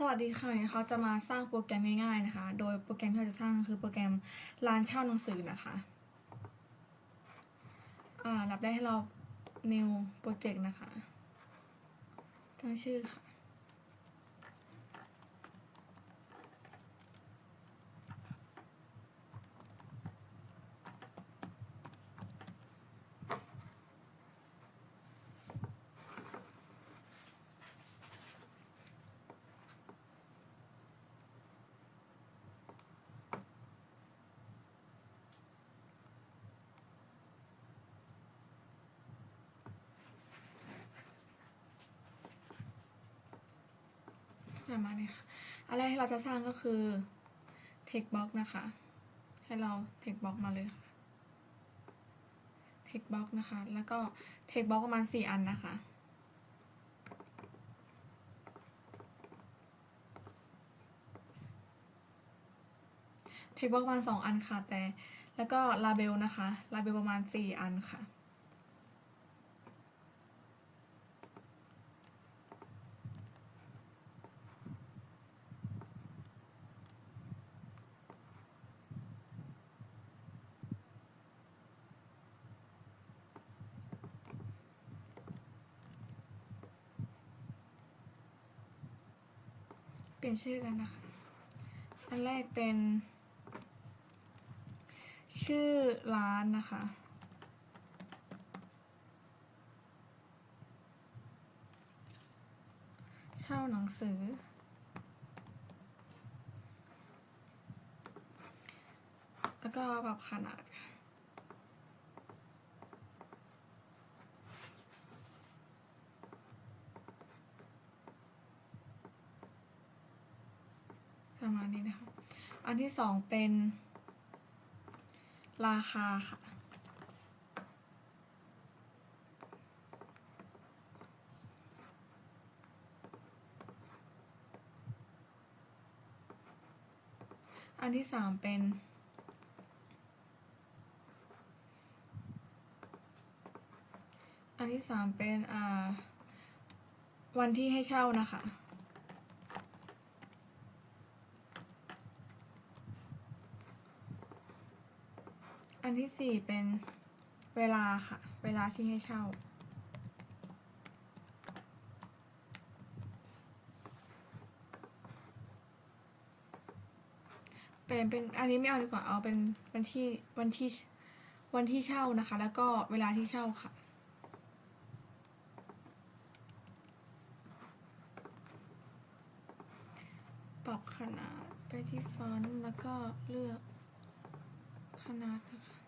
สวัสดีค่ะวันนี้เขาจะมาสร้างโปรแกรมง่ายๆนะคะ โดยโปรแกรมที่เราจะสร้างคือโปรแกรมร้านเช่าหนังสือนะคะอ่ารับได้ให้เรา new project นะคะ ตั้งชื่อค่ะ จะมาเนี่ยค่ะอะไรที่เราจะสร้างก็คือ text box นะคะ ให้เรา text box มาเลยค่ะ text box นะคะ แล้วก็ text box ประมาณสี่อันนะคะ text box ประมาณสองอันค่ะ แต่แล้วก็ label นะคะ label ประมาณสี่อันค่ะ เปลี่ยนชื่อกันนะคะ อันแรกเป็น ชื่อร้านนะคะ เช่าหนังสือ แล้วก็ปรับขนาดค่ะ ประมาณนี้นะคะ อันที่สองเป็น ราคาค่ะ อันที่สามเป็นอันที่สามเป็น อ่า วันที่ให้เช่านะคะ อันที่สี่เป็นเวลาค่ะ เวลาที่ให้เช่า เป็นเป็นอันนี้ไม่เอาดีกว่าเอาเป็นวันที่วันที่วันที่เช่านะคะ แล้วก็เวลาที่เช่าค่ะปรับขนาดไปที่ฟอนต์แล้วก็เลือกขนาดนะคะ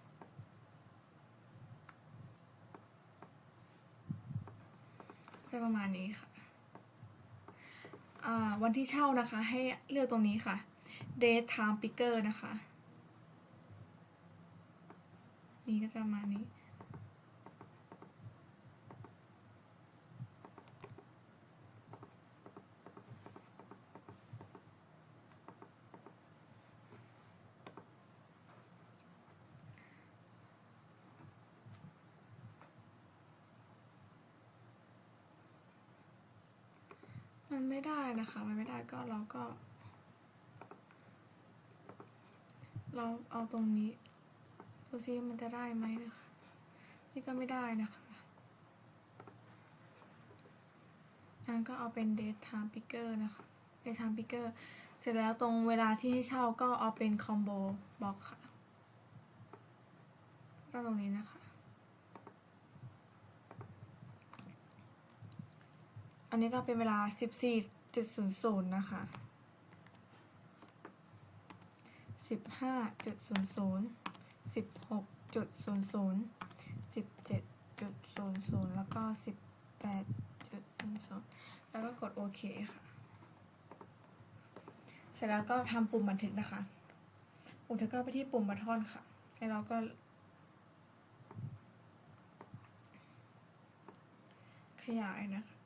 จะประมาณนี้ค่ะอ่าวันที่เช่านะคะ ให้เลือกตรงนี้ค่ะ date time picker นะคะ นี่ก็จะประมาณนี้ มันไม่ได้นะคะ มันไม่ได้ก็เราก็ เราเอาตรงนี้ดูซิมันจะได้ไหมนะคะ นี่ก็ไม่ได้นะคะงั้นก็เอาเป็น date time picker นะคะ date time picker เสร็จแล้วตรงเวลาที่ให้เช่าก็เอาเป็น combo box ค่ะก็ตรงนี้นะคะ อันนี้ก็เป็นเวลา 14.00 นะคะ 15.00 16.00 17.00 แล้วก็ 18.00 แล้วก็กดโอเคค่ะ เสร็จแล้วก็ทำปุ่มบันทึกนะคะปุ่มบันทึกก็ไปที่ปุ่มบัตทอนค่ะ แล้วเราก็ขยายนะคะ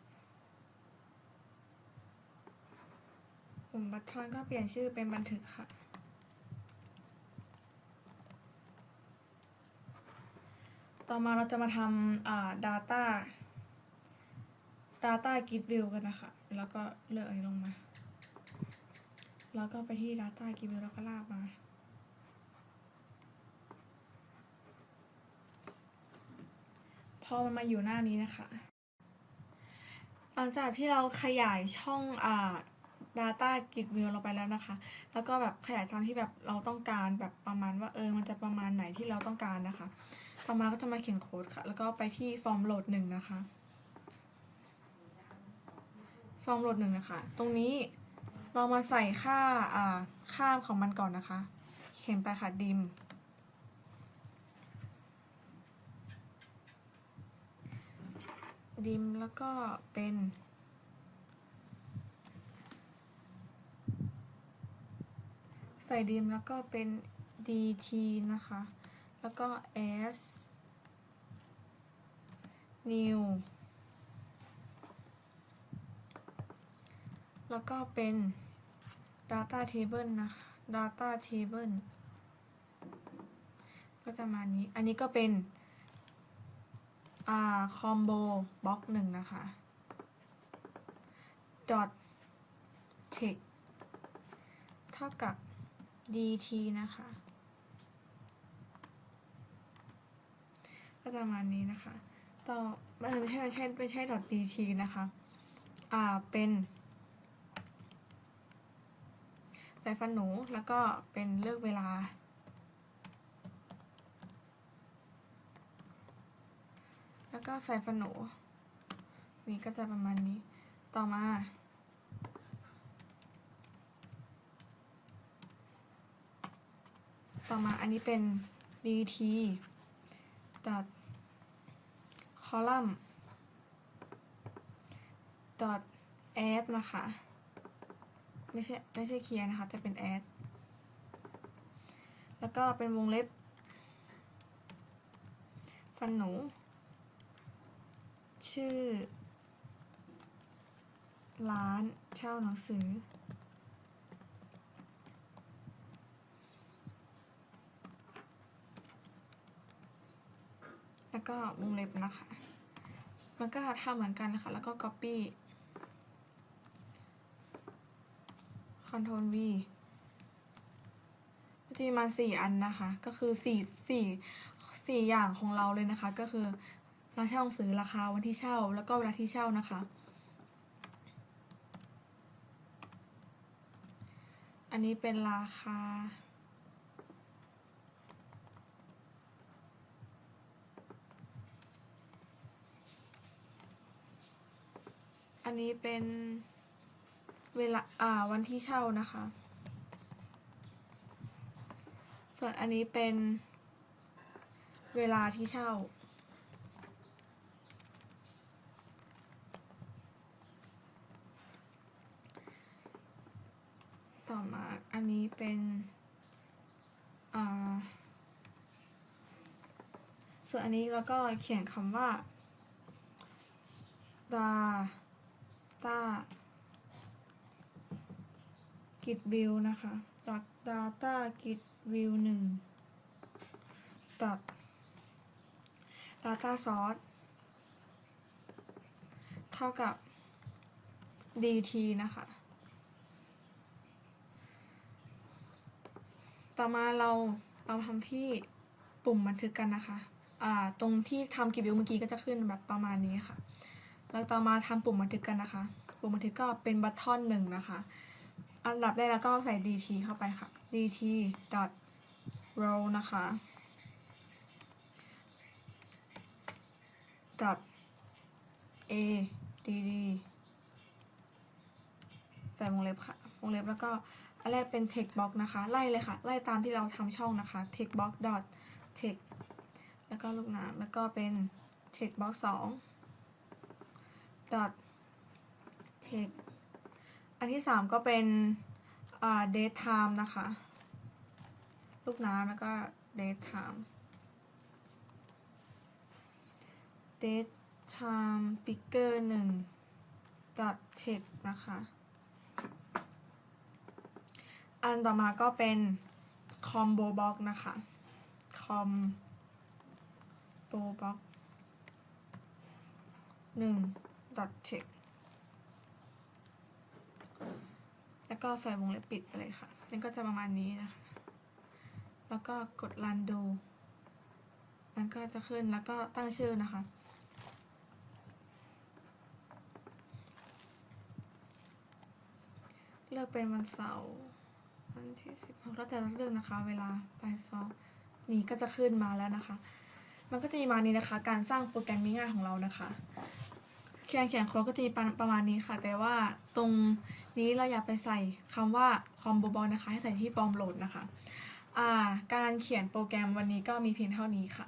ปุ่มบัตทอนก็เปลี่ยนชื่อเป็นบันทึกค่ะ ต่อมาเราจะมาทำอ่า data data grid view กันนะคะ แล้วก็เลือกอันนี้ลงมา แล้วก็ไปที่ data g i v e แล้วก็ลากมาพอมันมาอยู่หน้านี้นะคะ หลังจากที่เราขยายช่องอ่า Data Grid View เราไปแล้วนะคะ แล้วก็แบบขยายตามที่แบบเราต้องการแบบประมาณว่าเออมันจะประมาณไหนที่เราต้องการนะคะ ต่อมาก็จะมาเขียนโค้ดค่ะ แล้วก็ไปที่ Form Load หนึ่งนะคะ Form Load หนึ่งนะคะ ตรงนี้เรามาใส่ค่าอ่าค่าของมันก่อนนะคะ เขียนไปค่ะดิมดิมแล้วก็เป็น ส่ดิมแล้วก็เป็น dt นะคะ แล้วก็ s new แล้วก็เป็น data table นะคะ data table ก็จะมานี้ อันนี้ก็เป็น อ่า combo box หนึ่งนะคะ dot text เท่ากับ dt นะคะ ก็จะประมาณนี้นะคะ ต่อไม่ใช่ไม่ใช่ไม่ใช่ dot dt นะคะ อ่า เป็นสายฟันหนู แล้วก็เป็นเลือกเวลา แล้วก็ใส่ฟันหนู นี่ก็จะประมาณนี้ ต่อมา ต่อมาอันนี้เป็น dt ตัด column ตัด add นะคะ ไม่ใช่ ไม่ใช่เคลียร์นะคะ แต่เป็น add แล้วก็เป็นวงเล็บ ฟันหนู ชื่อ ร้านเช่าหนังสือ แล้วก็วงเล็บนะคะ มันก็ทำเหมือนกันนะคะ แล้วก็ copy Ctrl V มันจะมีมาสี่อันนะคะ ก็คือสี่สี่สี่อย่างของเราเลยนะคะ ก็คือราคาเช่าหนังสือราคาวันที่เช่า แล้วก็เวลาที่เช่านะคะ อันนี้เป็นราคา อันนี้เป็นเวลาอ่าวันที่เช่านะคะ ส่วนอันนี้เป็นเวลาที่เช่า ต่อมาอันนี้เป็นอ่าส่วนอันนี้แล้วก็เขียนคำว่า data grid view นะคะ dot data grid view หนึ่ง dot data source เท่ากับ dt นะคะ ต่อมาเราเราทำที่ปุ่มบันทึกกันนะคะ อ่า ตรงที่ทำกิวิวเมื่อกี้ก็จะขึ้นแบบประมาณนี้ค่ะ แล้วต่อมาทำปุ่มบันทึกกันนะคะ ปุ่มบันทึกก็เป็นบัตทอนหนึ่งนะคะ อันดับแรกแล้วก็ใส่ dt เข้าไปค่ะ dt dot row นะคะ dot a dd ใส่วงเล็บค่ะ วงเล็บแล้วก็อันแรกเป็น text box นะคะ ไล่เลยค่ะ ไล่ตามที่เราทำช่องนะคะ text box dot text แล้วก็ลูกน้ำแล้วก็เป็น text box 2 dot text อันที่สามก็เป็นอ่า date time นะคะ ลูกน้ำแล้วก็ date time date time picker หนึ่ง dot text นะคะ อันต่อมาก็เป็น combo box นะคะ combo box หนึ่ง text แแล้วก็ใส่วงเล็บปิดไปเลยค่ะนั่นก็จะประมาณนี้นะคะ แล้วก็กดรันดู มันก็จะขึ้นแล้วก็ตั้งชื่อนะคะ เลือกเป็นวันเสาร์วันที่สิบหกเราจะเลือกนะคะ เวลาบ่ายสองนี่ก็จะขึ้นมาแล้วนะคะ มันก็จะมีมานี้นะคะ การสร้างโปรแกรมง่ายๆของเรานะคะ แคนเขียนโค้ดก็จะมีประมาณนี้ค่ะ แต่ว่าตรงนี้เราอย่าไปใส่คำว่าคอมโบบอลนะคะ ให้ใส่ที่ฟอร์มโหลดนะคะ อ่า การเขียนโปรแกรมวันนี้ก็มีเพียงเท่านี้ค่ะ